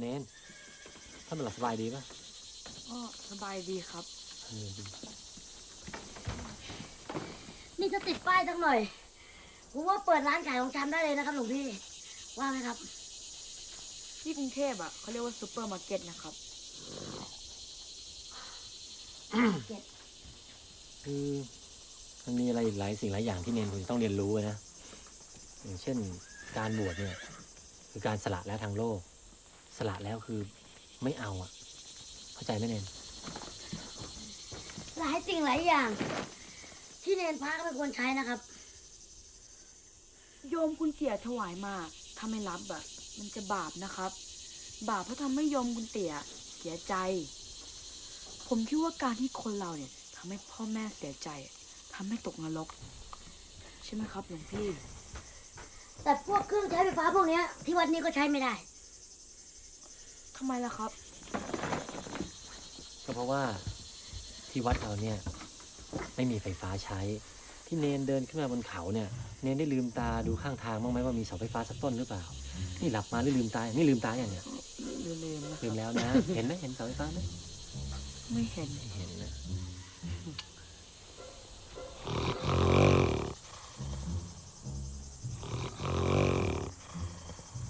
เน้นท่านมันหลับสบายดีป่ะอ๋อสบายดีครับเออดีนี่จะติดป้ายสักหน่อยผมว่าเปิดร้านขายของชำได้เลยนะครับหลวงพี่ ว่าไหมครับ ที่กรุงเทพอะเขาเรียกว่าซูเปอร์มาร์เก็ตนะครับ คือมันมีอะไรอีกหลายสิ่งหลายอย่างที่เนนคุณต้องเรียนรู้นะ อย่างเช่นการบวชเนี่ย คือการสละแล้วทางโลก สละแล้วคือไม่เอาอะ เข้าใจไหมเนนหลายสิ่งหลายอย่าง ที่เนนพระก็ไม่ควรใช้นะครับ โยมคุณเตี่ยถวายมาถ้าไม่รับอะมันจะบาปนะครับ บาปเพราะทำให้โยมคุณเตี่ยเสียใจ ผมคิดว่าการที่คนเราเนี่ยทำให้พ่อแม่เสียใจทำให้ตกนรก ใช่ไหมครับหลวงพี่ แต่พวกเครื่องใช้ไฟฟ้าพวกเนี้ยที่วัดนี้ก็ใช้ไม่ได้ ทำไมล่ะครับ ก็เพราะว่าที่วัดเราเนี่ย ไม่มีไฟฟ้าใช้ ที่เนนเดินขึ้นมาบนเขาเนี่ย เนนได้ลืมตาดูข้างทางบ้างไหมว่ามีเสาไฟฟ้าสักต้นหรือเปล่า นี่หลับมาหรือลืมตานี่ลืมตาอย่างเนี่ยลืมๆนะคลืรับมแล้วนะ เห็นไหมเห็นเสาไฟฟ้าไหมไม่เห็นไม่เห็นนะ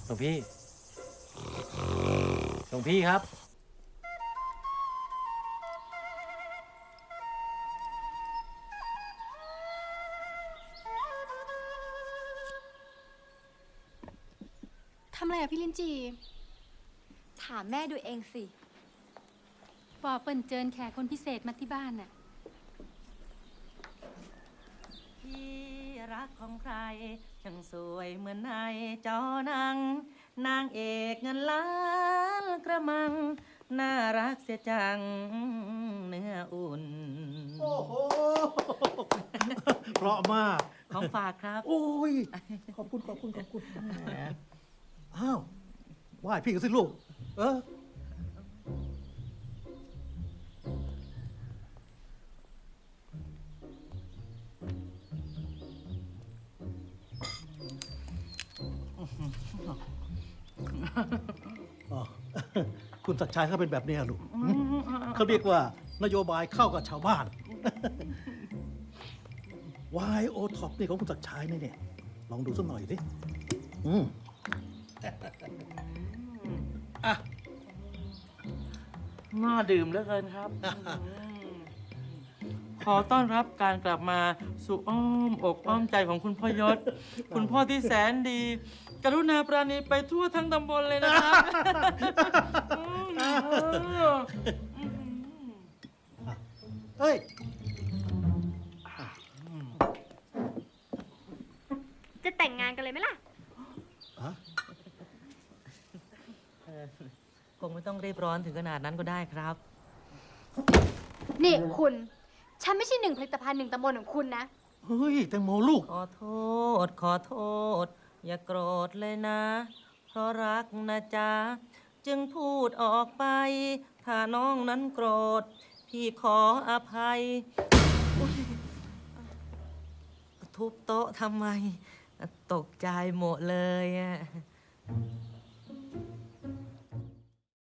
หลวงพี่หลว งพี่ครับ ทำอะไรอะพี่ลินจี ถามแม่ดูเองสิบอกเปิ่นเจิญแขกคนพิเศษมาที่บ้านน่ะ ที่รักของใครช่างสวยเหมือนในจอหนัง นางเอกเงินล้านกระมัง น่ารักเสียจังเนื้ออุ่น โอ้โห เพราะมาก ของฝากครับ โอ้ย ขอบคุณ ขอบคุณ ขอบคุณแหมอ้าวไหว้พี่กันสิลูก เออ อ๋อ คุณศักดิ์ชัยเขาเป็นแบบเนี้ยลูกเขาเรียกว่านโยบายเข้ากับชาวบ้าน วายโอท็อปนี่ของคุณศักดิ์ชัยนี่เนี่ย ลองดูสักหน่อยสิอืมอะ น่าดื่มเหลือเกินครับ ขอต้อนรับการกลับมาสู่อ้อมอกอ้อมใจของคุณพ่อยศ คุณพ่อที่แสนดี กรุณาปราณีไปทั่วทั้งตำบลเลยนะครับเฮ้ย จะแต่งงานกันเลยไหมล่ะฮะคงไม่ต้องรีบร้อนถึงขนาดนั้นก็ได้ครับ นี่คุณ ฉันไม่ใช่หนึ่งผลิตภัณฑ์หนึ่งตำบลของคุณนะ เฮ้ยแตงโมลูก ขอโทษ ขอโทษ อย่าโกรธเลยนะ เพราะรักนะจ๊ะ จึงพูดออกไป ถ้าน้องนั้นโกรธ พี่ขออภัยอุ๊ยทุบโต๊ะทำไม ตกใจหมดเลยอะ